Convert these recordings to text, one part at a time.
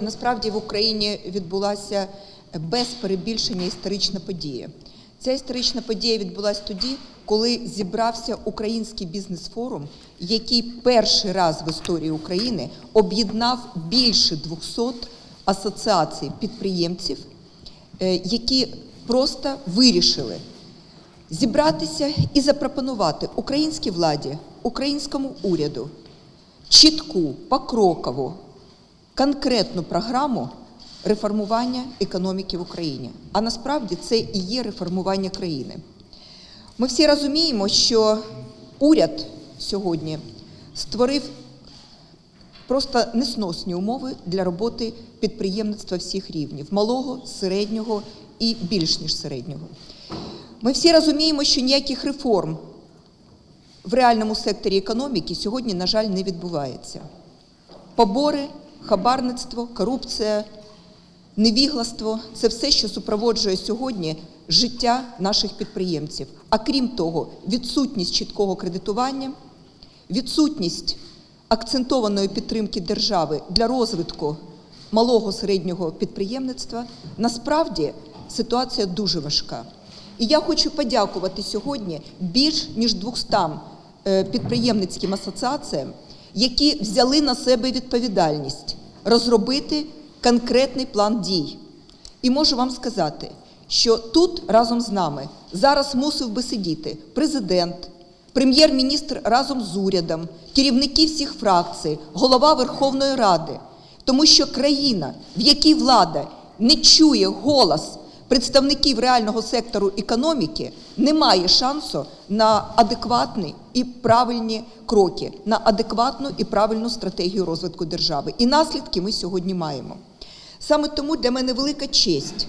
Насправді в Україні відбулася без перебільшення історична подія. Ця історична подія відбулася тоді, коли зібрався український бізнес-форум, який перший раз в історії України об'єднав більше 200 асоціацій підприємців, е, які просто вирішили зібратися і запропонувати українській владі, українському уряду чітку, покрокову, конкретну програму реформування економіки в Україні. А насправді це і є реформування країни. Ми всі розуміємо, що уряд сьогодні створив просто несносні умови для роботи підприємництва всіх рівнів малого, середнього і більш ніж середнього. Ми всі розуміємо, що ніяких реформ в реальному секторі економіки сьогодні, на жаль, не відбувається. Побори, хабарництво, корупція, невігластво це все, що супроводжує сьогодні життя наших підприємців. А крім того, відсутність чіткого кредитування, відсутність акцентованої підтримки держави для розвитку малого середнього підприємництва насправді ситуація дуже важка. І я хочу подякувати сьогодні більш ніж 200 е, підприємницьким асоціаціям, які взяли на себе відповідальність розробити конкретний план дій. І можу вам сказати, що тут разом з нами зараз мусив би сидіти президент, прем'єр-міністр разом з урядом, керівники всіх фракцій, голова Верховної Ради, тому що країна, в якій влада не чує голос представників реального сектору економіки, не має шансу на адекватні і правильні кроки, на адекватну і правильну стратегію розвитку держави. І наслідки ми сьогодні маємо. Саме тому для мене велика честь,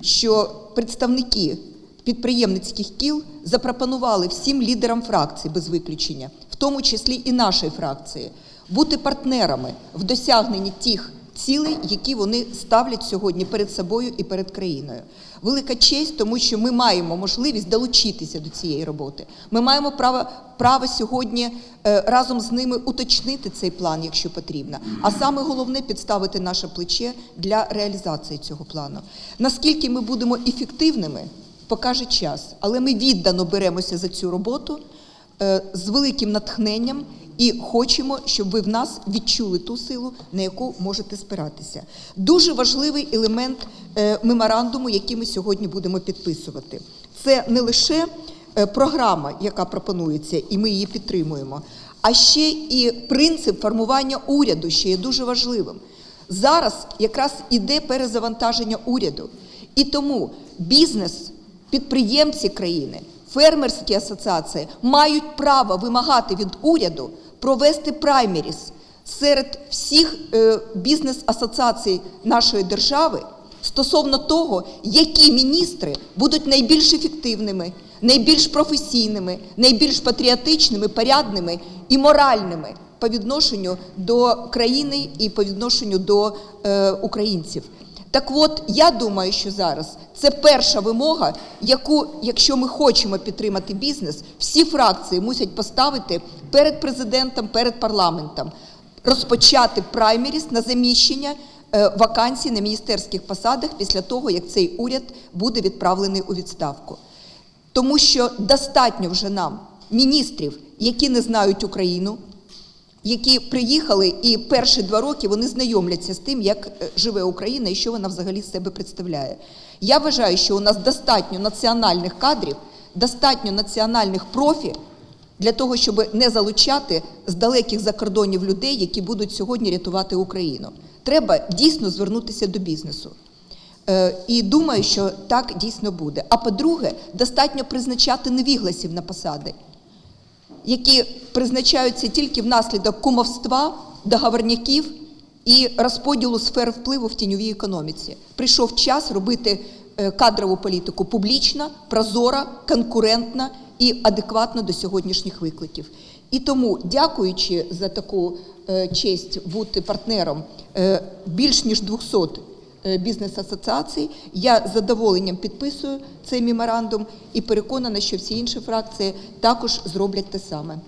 що представники підприємницьких кіл запропонували всім лідерам фракцій без виключення, в тому числі і нашої фракції, бути партнерами в досягненні тих цілей, які вони ставлять сьогодні перед собою і перед країною. Велика честь, тому що ми маємо можливість долучитися до цієї роботи. Ми маємо право, право сьогодні е, разом з ними уточнити цей план, якщо потрібно. А саме головне підставити наше плече для реалізації цього плану. Наскільки ми будемо ефективними, покаже час, але ми віддано беремося за цю роботу е, з великим натхненням. І хочемо, щоб ви в нас відчули ту силу, на яку можете спиратися. Дуже важливий елемент е, меморандуму, який ми сьогодні будемо підписувати. Це не лише е, програма, яка пропонується, і ми її підтримуємо, а ще і принцип формування уряду, що є дуже важливим. Зараз якраз іде перезавантаження уряду, і тому бізнес, підприємці країни. Фермерські асоціації мають право вимагати від уряду провести праймеріс серед всіх е, бізнес-асоціацій нашої держави стосовно того, які міністри будуть найбільш ефективними, найбільш професійними, найбільш патріотичними, порядними і моральними по відношенню до країни і по відношенню до е, українців. Так от, я думаю, що зараз це перша вимога, яку, якщо ми хочемо підтримати бізнес, всі фракції мусять поставити перед президентом, перед парламентом, розпочати праймеріс на заміщення е, вакансій на міністерських посадах після того, як цей уряд буде відправлений у відставку. Тому що достатньо вже нам міністрів, які не знають Україну, які приїхали і перші два роки вони знайомляться з тим, як е, живе Україна і що вона взагалі себе представляє. Я вважаю, що у нас достатньо національних кадрів, достатньо національних профі для того, щоб не залучати з далеких закордонів людей, які будуть сьогодні рятувати Україну. Треба дійсно звернутися до бізнесу. Е, І думаю, що так дійсно буде. А по-друге, достатньо призначати невігласів на посади які призначаються тільки внаслідок кумовства, договорняків і розподілу сфер впливу в тіньовій економіці. Прийшов час робити е, кадрову політику публічна, прозора, конкурентна і адекватно до сьогоднішніх викликів. І тому, дякуючи за таку е, честь бути партнером е, більш ніж 200 е, бізнес-асоціацій, я з задоволенням підписую цей меморандум і переконана, що всі інші фракції також зроблять те саме.